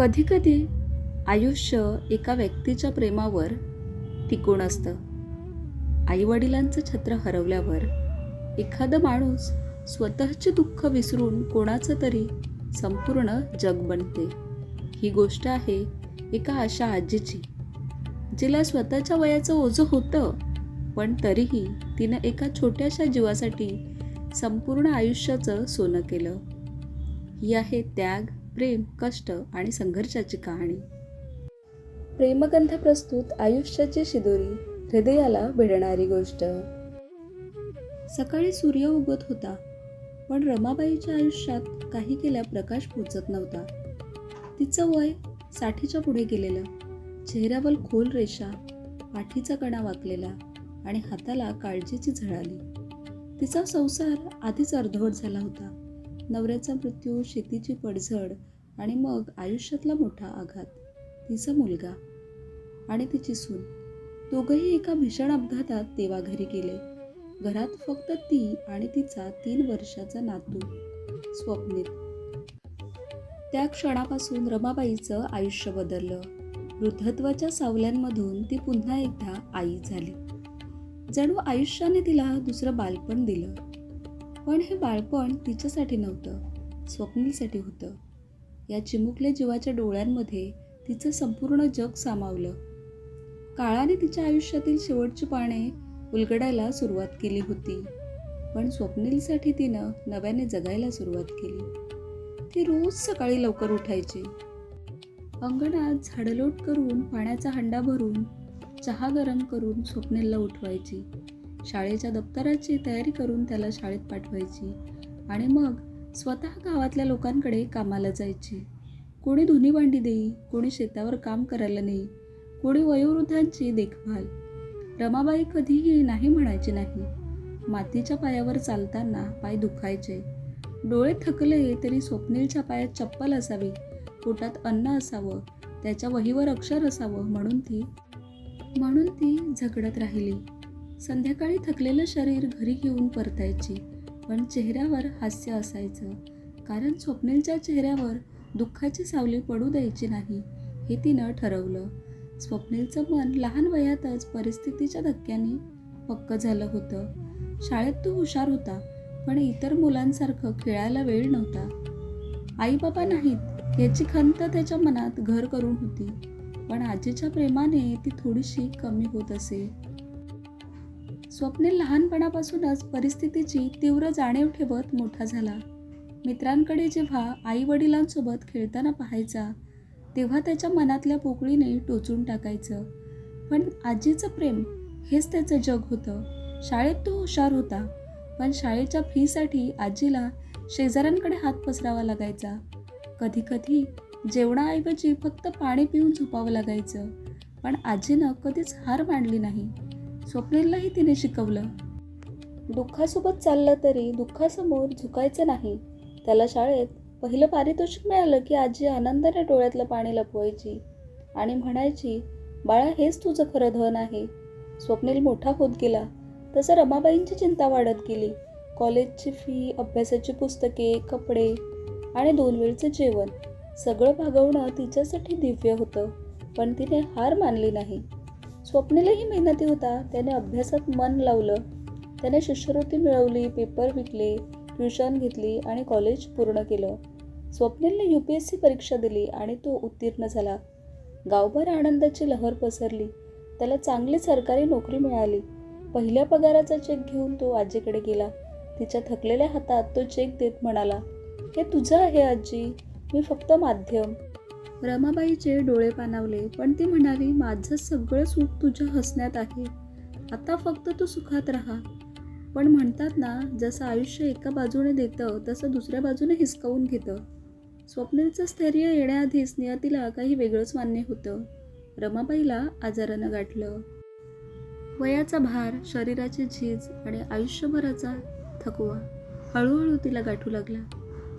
कधीकधी आयुष्य एका व्यक्तीच्या प्रेमावर टिकून असतं. आईवडिलांचं छत्र हरवल्यावर एखादा माणूस स्वतःचे दुःख विसरून कोणाचं तरी संपूर्ण जग बनते. ही गोष्ट आहे एका अशा आजीची जिला स्वतःच्या वयाचं ओझं होतं पण तरीही तिनं एका छोट्याशा जीवासाठी संपूर्ण आयुष्याचं सोनं केलं. ही आहे त्याग प्रेम कष्ट आणि संघर्षाची कहाणी. प्रेमगंध प्रस्तुत आयुष्याची शिदोरी हृदयाला भिडणारी गोष्ट. सकाळी सूर्य उगत होता पण रमाबाईच्या आयुष्यात काही केल्या प्रकाश पोचत नव्हता. तिचं वय साठीच्या पुढे गेलेलं चेहऱ्यावर खोल रेषा पाठीचा कणा वाकलेला आणि हाताला काळजीची झळ आली तिचा संसार आधीच अर्धवट झाला होता. नवऱ्याचा मृत्यू शेतीची पडझड आणि मग आयुष्यातला मोठा आघात. तिचा मुलगा आणि तिची सून. दोघंही एका भीषण अपघातात देवाघरी गेले. घरात फक्त ती आणि तिचा तीन वर्षाचा नातू स्वप्नील. त्या क्षणापासून रमाबाईचं आयुष्य बदललं. वृद्धत्वाच्या सावल्यांमधून ती पुन्हा एकदा आई झाली. जणू आयुष्याने तिला दुसरं बालपण दिलं. पण हे बाळपण तिच्यासाठी नव्हतं स्वप्नीलसाठी होतं. या चिमुकल्या जीवाच्या डोळ्यांमध्ये तिचं संपूर्ण जग सामावलं. काळाने तिच्या आयुष्यातील शेवटची पाने उलगडायला सुरुवात केली होती पण स्वप्नीलसाठी तिनं नव्याने जगायला सुरुवात केली. ती रोज सकाळी लवकर उठायची. अंगणात झाडलोट करून पाण्याचा हंडा भरून चहा गरम करून स्वप्नीलला उठवायची. शाळेच्या दप्तराची तयारी करून त्याला शाळेत पाठवायची आणि मग स्वतः गावातल्या लोकांकडे कामाला जायची. कोणी धुनी भांडी देई कोणी शेतावर काम करायला नाही कोणी वयोवृद्धांची देखभाल. रमाबाई कधीही नाही म्हणायची नाही. मातीच्या पायावर चालताना पाय दुखायचे. डोळे थकले तरी स्वप्नीलच्या पायात चप्पल असावी पोटात अन्न असावं त्याच्या वहीवर अक्षर असावं म्हणून ती म्हणून ती झगडत राहिली. संध्याकाळी थकलेलं शरीर घरी घेऊन परतायची पण चेहऱ्यावर हास्य असायचं. कारण स्वप्नीलच्या चेहऱ्यावर दुःखाची सावली पडू द्यायची नाही हे तिनं ठरवलं. स्वप्नीलचं मन लहान वयातच परिस्थितीच्या धक्क्याने पक्क झालं होतं. शाळेत तो हुशार होता पण इतर मुलांसारखं खेळायला वेळ नव्हता. आई बाबा नाहीत याची खंत त्याच्या मनात घर करून होती. पण आजीच्या प्रेमाने ती थोडीशी कमी होत असे. स्वप्नील लहानपणापासूनच परिस्थितीची तीव्र जाणीव ठेवत मोठा झाला. मित्रांकडे जेव्हा आई वडिलांसोबत खेळताना पाहायचा तेव्हा त्याच्या मनातल्या पोकळीने टोचून टाकायचं. पण आजीचं प्रेम हेच त्याचं जग होतं. शाळेत तो हुशार होता पण शाळेच्या फीसाठी आजीला शेजाऱ्यांकडे हात पसरावा लागायचा. कधीकधी जेवणाऐवजी फक्त पाणी पिऊन झोपावं लागायचं पण आजीनं कधीच हार मांडली नाही. स्वप्नीललाही तिने शिकवलं. दुःखासोबत चाललं तरी दुःखासमोर झुकायचं नाही. त्याला शाळेत पहिलं पारितोषिक मिळालं की आजी आनंदाने डोळ्यातलं पाणी लपवायची आणि म्हणायची बाळा हेच तुझं खरं धन आहे. स्वप्नील मोठा होत गेला. तसं रमाबाईंची चिंता वाढत गेली. कॉलेजची फी अभ्यासाची पुस्तके कपडे आणि दोन वेळचं जेवण सगळं भागवणं तिच्यासाठी दिव्य होतं पण तिने हार मानली नाही. स्वप्नीलही मेहनती होता. त्याने अभ्यासात मन लावलं. त्याने शिष्यवृत्ती मिळवली पेपर विकले ट्युशन घेतली आणि कॉलेज पूर्ण केलं. स्वप्नीलने यू पी एस सी परीक्षा दिली आणि तो उत्तीर्ण झाला. गावभर आनंदाची लहर पसरली. त्याला चांगली सरकारी नोकरी मिळाली. पहिल्या पगाराचा चेक घेऊन तो आजीकडे गेला. तिच्या थकलेल्या हातात तो चेक देत म्हणाला हे तुझं आहे आजी. मी फक्त माध्यम. रमाबाईचे डोळे पाणावले पण ती म्हणाली माझं सगळं सुख तुझ्या हसण्यात आहे. आता फक्त तू सुखात राहा. पण म्हणतात ना जसं आयुष्य एका बाजूने देतं तसं दुसऱ्या बाजूने हिसकावून घेतं. स्वप्नीलचं स्थैर्य येण्याआधीच नियतीला काही वेगळंच मान्य होतं. रमाबाईला आजारानं गाठलं. वयाचा भार शरीराची झीज आणि आयुष्यभराचा थकवा हळूहळू तिला गाठू लागला.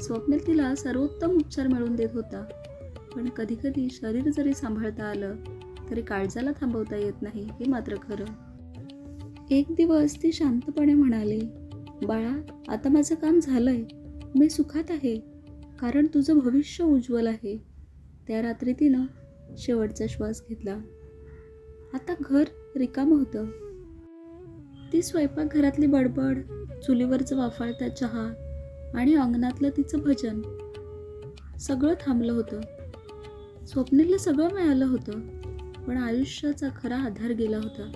स्वप्नील तिला सर्वोत्तम उपचार मिळवून देत होता. पण कधीकधी शरीर जरी सांभाळता आलं तरी काळजाला थांबवता येत नाही हे मात्र खरं. एक दिवस ती शांतपणे म्हणाली बाळा आता माझं काम झालंय. मी सुखात आहे कारण तुझं भविष्य उज्ज्वल आहे. त्या रात्री तिनं शेवटचा श्वास घेतला. आता घर रिकामं होतं. ती स्वयंपाकघरातली बडबड चुलीवरचं वाफाळता चहा आणि अंगणातलं तिचं भजन सगळं थांबलं होतं. स्वप्नीलला सगळं मिळालं होतं पण आयुष्याचा खरा आधार गेला होता.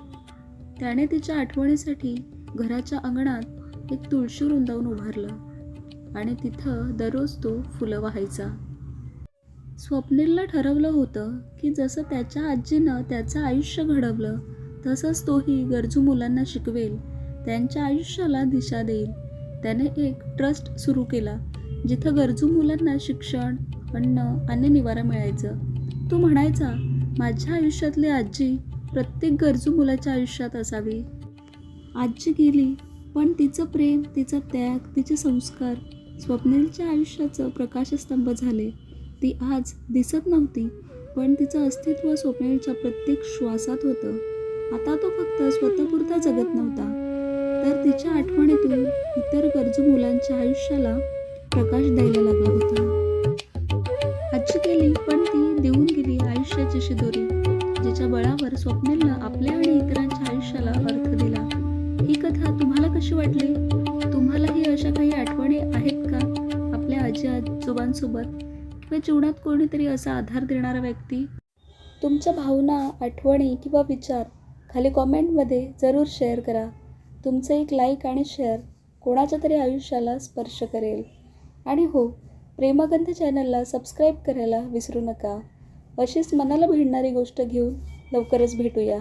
त्याने तिच्या आठवणीसाठी घराच्या अंगणात एक तुळशी रुंदावून उभारलं आणि तिथं दररोज तो फुलं वाहायचा. स्वप्नीलला ठरवलं होतं की जसं त्याच्या आजीनं त्याचं आयुष्य घडवलं तसंच तोही गरजू मुलांना शिकवेल त्यांच्या आयुष्याला दिशा देईल. त्याने एक ट्रस्ट सुरू केला जिथं गरजू मुलांना शिक्षण अन्न आणि निवारा मिळायचं. तो म्हणायचा माझ्या आयुष्यातली आजी प्रत्येक गरजू मुलाच्या आयुष्यात असावी. आजी गेली पण तिचं प्रेम तिचा त्याग तिचे संस्कार स्वप्नीलच्या आयुष्याचं प्रकाशस्तंभ झाले. ती आज दिसत नव्हती पण तिचं अस्तित्व स्वप्नीलच्या प्रत्येक श्वासात होतं. आता तो फक्त स्वतःपुरता जगत नव्हता. तर तिच्या आठवणीतून इतर गरजू मुलांच्या आयुष्याला प्रकाश द्यायला लागला. आयुष्याची दोरी जिच्या बळावर स्वप्नीलनं आपल्या आणि इतरांच्या आयुष्याला अर्थ दिला. ही कथा तुम्हाला कशी वाटली? तुम्हालाही अशा काही आठवणी आहेत का? आपल्या आजी आजोबांसोबत? किंवा जीवनात कोणीतरी असा आधार देणारा व्यक्ती? तुमच्या भावना आठवणी किंवा विचार खाली कॉमेंटमध्ये जरूर शेअर करा. तुमचं एक लाईक आणि शेअर कोणाच्या तरी आयुष्याला स्पर्श करेल. आणि हो प्रेमगंध चॅनलला सबस्क्राईब करायला विसरू नका. अशीच मनाला भिडणारी गोष्ट घेऊन लवकरच भेटूया.